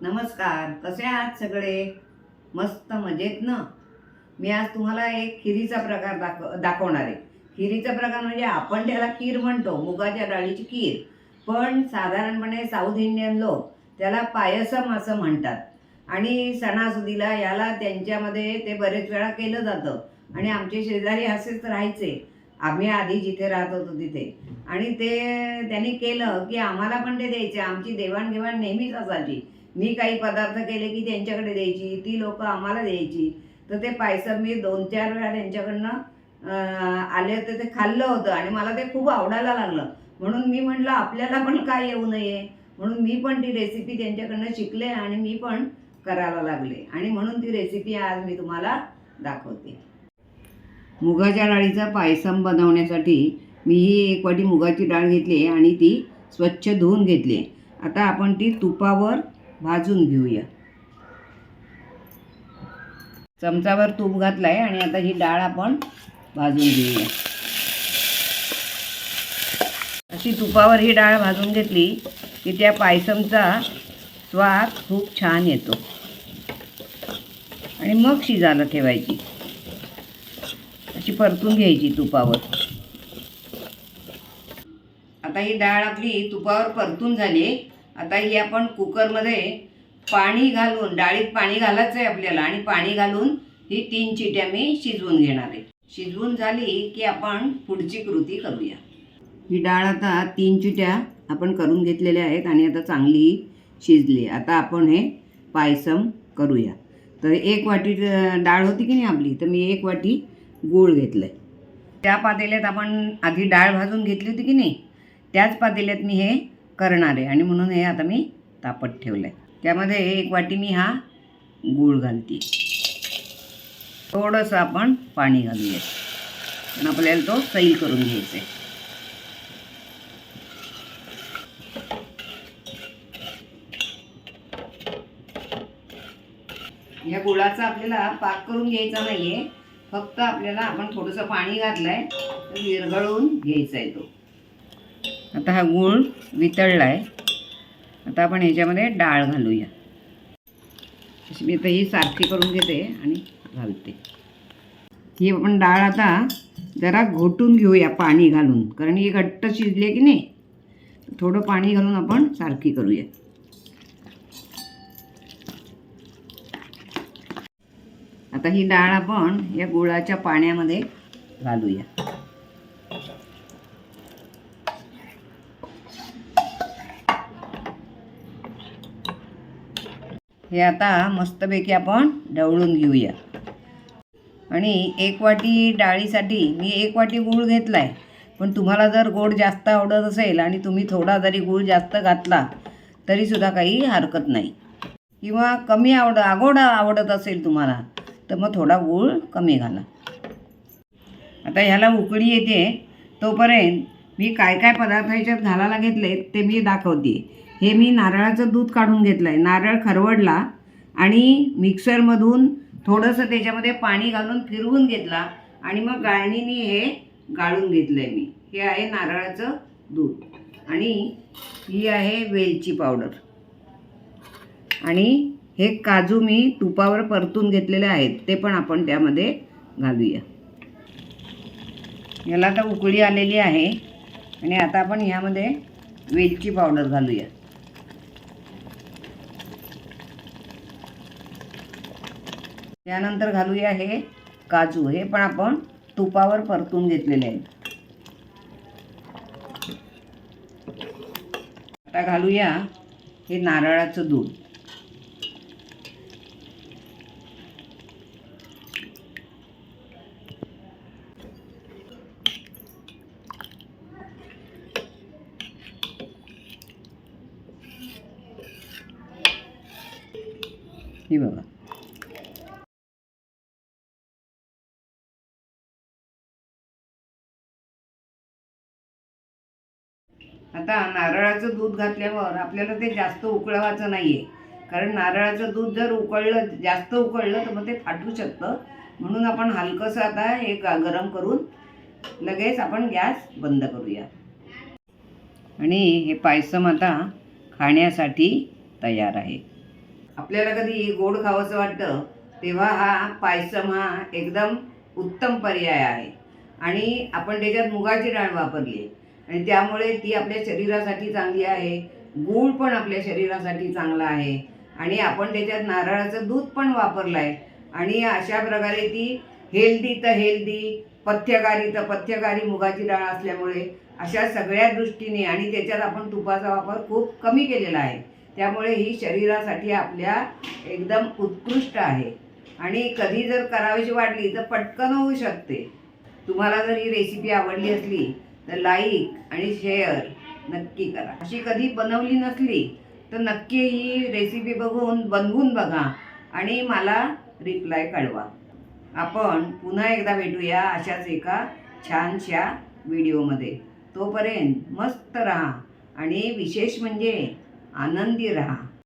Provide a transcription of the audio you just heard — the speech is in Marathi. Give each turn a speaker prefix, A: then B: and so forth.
A: नमस्कार कसे आहात सगळे? मस्त मजेत ना? मी आज तुम्हाला एक खिरीचा प्रकार दाखव दाखवणार आहे. खिरीचा प्रकार म्हणजे आपण त्याला खीर म्हणतो मुगाच्या डाळीची खीर. पण साधारणपणे साऊथ इंडियन लोक त्याला पायसम असं म्हणतात. आणि सणासुदीला याला त्यांच्यामध्ये ते बरेच वेळा केलं जातं. आणि आमचे शेजारी असेच राहायचे. आम्ही आधी जिथे राहत होतो तिथे. आणि ते त्यांनी केलं की आम्हाला पण ते द्यायचे. आमची देवाणघेवाण नेहमीच असायची. मी काही पदार्थ केले की त्यांच्याकडे द्यायची ती लोक आम्हाला द्यायची. तर ते पायसम मी दोन चार वेळा त्यांच्याकडनं आले होते ते खाल्लं होतं आणि मला ते खूप आवडायला लागलं. म्हणून मी म्हटलं आपल्याला पण काय येऊ नये? म्हणून मी पण ती रेसिपी त्यांच्याकडनं शिकले आणि मी पण करायला लागले. आणि म्हणून ती रेसिपी आज मी तुम्हाला दाखवते. मुगाच्या डाळीचा पायसम बनवण्यासाठी मी ही एक वाटी मुगाची डाळ घेतली आणि ती स्वच्छ धुवून घेतली आता आपण ती तुपावर भाजून घेऊया. चमचावर तूप घातलाय आहे आणि आता ही डाळ आपण भाजून घेऊया. अशी तुपावर ही डाळ भाजून घेतली की त्या पायसमचा स्वाद खूप छान येतो. आणि मग शिजायला ठेवायची. अशी परतून घ्यायची तुपावर. आता ही डाळ आपली तुपावर परतून झाली. आता ही आपण कुकरमध्ये पाणी घालून डाळीत पाणी घालायचं आहे आपल्याला आणि पाणी घालून ही तीन चिट्या मी शिजवून घेणार आहे. शिजवून झाली की आपण पुढची कृती करूया. ही डाळ आता तीन चिट्या आपण करून घेतलेल्या आहेत आणि आता चांगली शिजली. आता आपण हे पायसम करूया. तर एक वाटी डाळ होती की नाही आपली? तर मी एक वाटी गूळ घेतलं आहे त्या पातेल्यात आपण आधी डाळ भाजून घेतली होती की नाही? त्याच पातेल्यात मी हे करणार. आहे आणि म्हणून हे आता मी तापत ठेवलं आहे त्यामध्ये एक वाटी मी हा गूळ घालते थोडंसं आपण पाणी घालूया आणि आपल्याला तो सैल करून घ्यायचा आहे या गुळाचा आपल्याला पाक करून घ्यायचा नाही आहे फक्त आपल्याला आपण थोडंसं पाणी घातलं आहे तर विरघळवून घ्यायचा आहे तो. आता हा गूळ वितळला आहे आता आपण ह्याच्यामध्ये डाळ घालूया. अशी मी आता ही सारखी करून घेते आणि घालते. ही आपण डाळ आता जरा घोटून घेऊया पाणी घालून. कारण ही घट्ट शिजली की नाही थोडं पाणी घालून आपण सारखी करूया. आता ही डाळ आपण या गुळाच्या पाण्यामध्ये घालूया. हे आता मस्तपैकी आपण ढवळून घेऊया. आणि एक वाटी डाळीसाठी मी एक वाटी गूळ घेतला आहे पण तुम्हाला जर गोड जास्त आवडत असेल आणि तुम्ही थोडा जरी गूळ जास्त घातला तरीसुद्धा काही हरकत नाही. किंवा कमी आवड आगोड आवडत असेल तुम्हाला तर मग थोडा गूळ कमी घाला. आता ह्याला उकळी येते. तोपर्यंत मी काय काय पदार्थ ह्याच्यात घालायला घेतले ते मी दाखवते. हे मी नारळाचं दूध काढून घेतलं आहे नारळ खरवडला आणि मिक्सरमधून थोडंसं त्याच्यामध्ये पाणी घालून फिरवून घेतला आणि मग गाळणीने हे गाळून घेतलं आहे मी. हे आहे नारळाचं दूध. आणि ही आहे वेलची पावडर. आणि हे काजू मी तुपावर परतून घेतलेले आहेत. ते पण आपण त्यामध्ये घालूया. याला आता उकळी आलेली आहे. आणि आता आपण ह्यामध्ये वेलची पावडर घालूया. त्यानंतर घालूया हे काजू. हे पण आपण तुपावर परतून घेतलेले आहेत. आता घालूया हे नारळाचं दूध. हे बघा. आता नारळाचं दूध घातल्यावर आपल्याला ते जास्त उकळवायचं नाही आहे कारण नारळाचं दूध जर उकळलं जास्त उकळलं तर मग ते फाटू शकतं. म्हणून आपण हलकंसं आता हे गा- गरम करून लगेच आपण गॅस बंद करूया. आणि हे पायसम आता खाण्यासाठी तयार आहे. आपल्याला कधी गोड खावंसं वाटतं तेव्हा हा पायसम हा एकदम उत्तम पर्याय आहे. आणि आपण त्याच्यात मुगाची डाळ वापरली आहे. आणि त्यामुळे ती आपल्या शरीरासाठी चांगली आहे. गूळ पण आपल्या शरीरासाठी चांगला आहे. आणि आपण त्याच्यात नारळाचं दूध पण वापरलं आहे आणि अशा प्रकारे ती हेल्दी तर हेल्दी पथ्यकारी तर पथ्यकारी मुगाची डाळ असल्यामुळे अशा सगळ्या दृष्टीने आणि त्याच्यात आपण तुपाचा वापर खूप कमी केलेला आहे. त्यामुळे ही शरीरासाठी आपल्या एकदम उत्कृष्ट आहे. आणि कधी जर करावीशी वाटली तर पटकन होऊ शकते. तुम्हाला जर ही रेसिपी आवडली असली तर लाईक आणि शेअर नक्की करा. अशी कधी बनवली नसली तर नक्की ही रेसिपी बघून बनवून बघा आणि मला रिप्लाय कळवा. आपण पुन्हा एकदा भेटूया अशाच एका छानशा व्हिडिओमध्ये तोपर्यंत मस्त राहा आणि विशेष म्हणजे आनंदी राहा.